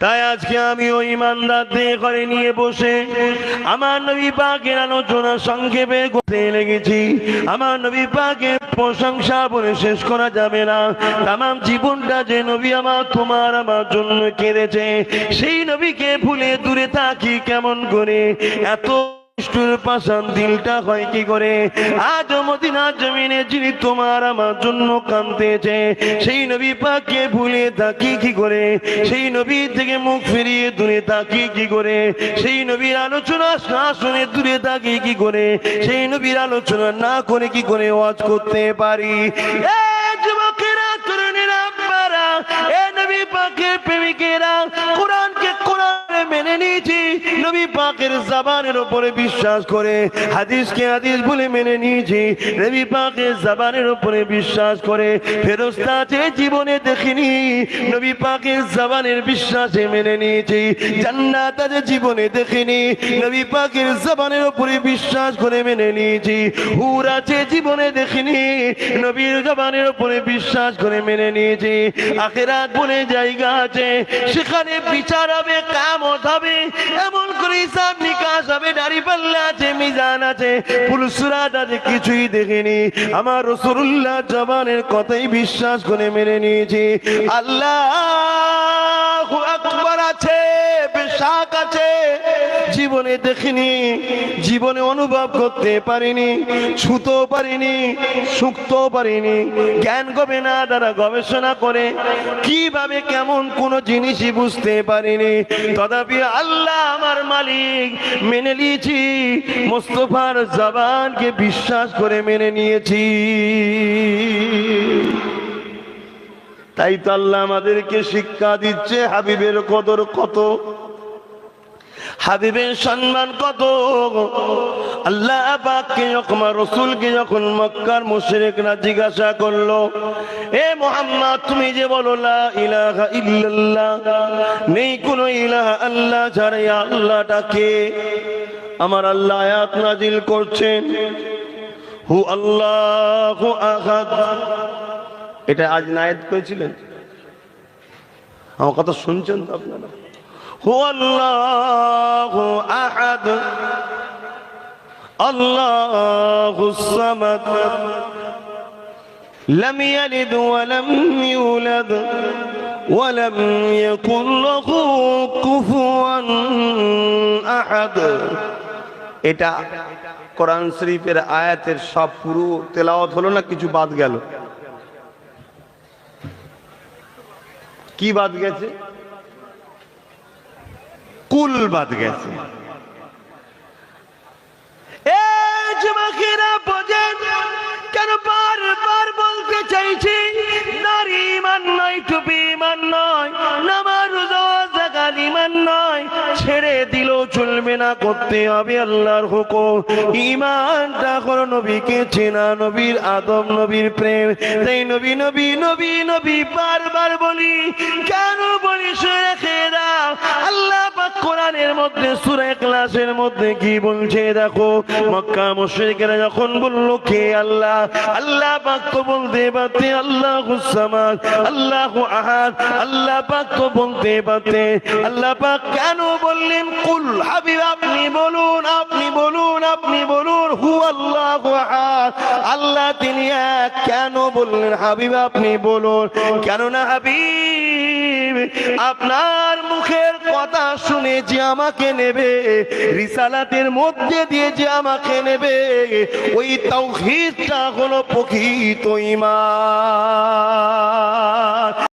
তাই আজকে আমি ওই দিয়ে করে নিয়ে বসে আমার নবী পাকের আলোচনা সংক্ষেপে করতে লেগেছি। আমার নবী পাকের প্রশংসা বলে শেষ করা যাবে না। তাম জীবনটা যে নবী আমার, তোমার আমার জন্য কেঁদেছে, সেই নবীকে ভুলে দূরে থাকি কেমন করে? এত দিলটা হয় কি করে? আজ মদিনার জমিনে যিনি তোমার আমার জন্য কাঁদতেছে, সেই নবী পাকে ভুলে থাকি কি করে? সেই নবী থেকে মুখ ফিরিয়ে দূরে থাকি কি করে? সেই নবীর আলোচনা না শুনে দূরে থাকি কি করে? সেই নবীর আলোচনা না করে কি করে ওয়াজ করতে পারি? যুবকেরা, তরুণীরা এ নবী পাকের প্রেমিকেরা, কোরআনকে কোরআনে মেনে নিয়েছি। নবী পাকের জাবানের উপরে বিশ্বাস করে, হাদিসকে হাদিস বলে মেনে নিয়েছি। নবী পাকের জাবানের উপরে বিশ্বাস করে ফেরস্তা আছে, জীবনে দেখিনি। নবী পাকের জাবানের বিশ্বাসে মেনে নিয়েছি। জান্নাত আছে, জীবনে দেখিনি। নবী পাকের জাবানের উপরে বিশ্বাস করে মেনে নিয়েছি। হুর আছে, জীবনে দেখিনি। নবীর জবানের উপরে বিশ্বাস করে মেনে নিয়েছি। আখেরাত বলে জায়গা আছে, সেখানে বিচার হবে, কামত হবে, এমন করে হিসাব নিকাশ হবে, নারী পাল্লা আছে, মিজান আছে পুলসুরাত আছে, কিছুই দেখিনি। আমার রসুল্লাহ জবানের কথাই বিশ্বাস করে মেনে নিয়েছি। আল্লাহ আকবার আছে, বেশাক আছে জীবনে দেখিনি, জীবনে অনুভব করতে পারিনি, ছুতেও পারিনি শুকতেও পারিনি। জ্ঞান গবেনা দ্বারা গবেষণা করে কীভাবে কেমন কোন জিনিসই বুঝতে পারিনি। তথাপি আল্লাহ আমার মালিক মেনে নিয়েছি, মোস্তফার জবানকে বিশ্বাস করে মেনে নিয়েছি। তাই তো আল্লাহ আমাদেরকে শিক্ষা দিচ্ছে হাবিবের কদর কত। হাবিবের সম্মান কত? আল্লাহ পাককে যখন, রসুলকে যখন মক্কার মুশরিকরা জিজ্ঞাসা করল, এ মোহাম্মদ, তুমি যে বলো, লা ইলাহা ইল্লাল্লাহ, নেই কোনো ইলাহা আল্লাহ ছাড়া আল্লাহটাকে আমার আল্লাহ আয়াত নাজিল করছেন, হু আল্লাহ আহাদ। এটা আজ নায়াত করেছিলেন? আমার কথা শুনছেন তো আপনারা? هو الله أحد الله الصمد لم يلد ولم يولد ولم يكن له كفوا أحد এটা কোরআন শরীফের আয়াতের সব পুরো তেলাওয়াত হলো না কিছু বাদ গেল কি বাদ গেছে কুল বাদ গেছে চলবে না করতে হবে আল্লাহর হুকুম। ইমানটা করো নবীকে চেনা, নবীর আদম নবীর প্রেম। তাই নবী নবী নবী নবী বারবার বলি, কেন বলি রেখে দাও আল্লাহ কোরআনের মধ্যে, সূরা ইখলাসের মধ্যে কি বলছে দেখো? মক্কা মুশরিকেরা যখন বলল কে আল্লাহ আল্লাহ পাক বলতে পারতে আল্লাহু সামাদ, আল্লাহু আহাদ, আল্লাহ পাক বলতে পারতে আল্লাহ পাক কেন বললেন, কুল হাবিব, আপনি বলুন আপনি বলুন আপনি বলুন, হু আল্লাহ আল্লাহ তিনি এক। কেন বললেন, হাবিব, আপনি বলুন। কেন না হাবিব, আপনার মুখের কথা শুনে যে আমাকে নেবে, রিসালাতের মধ্যে দিয়ে যে আমাকে নেবে, ওই তাওহীদটা হলো প্রকৃত ঈমান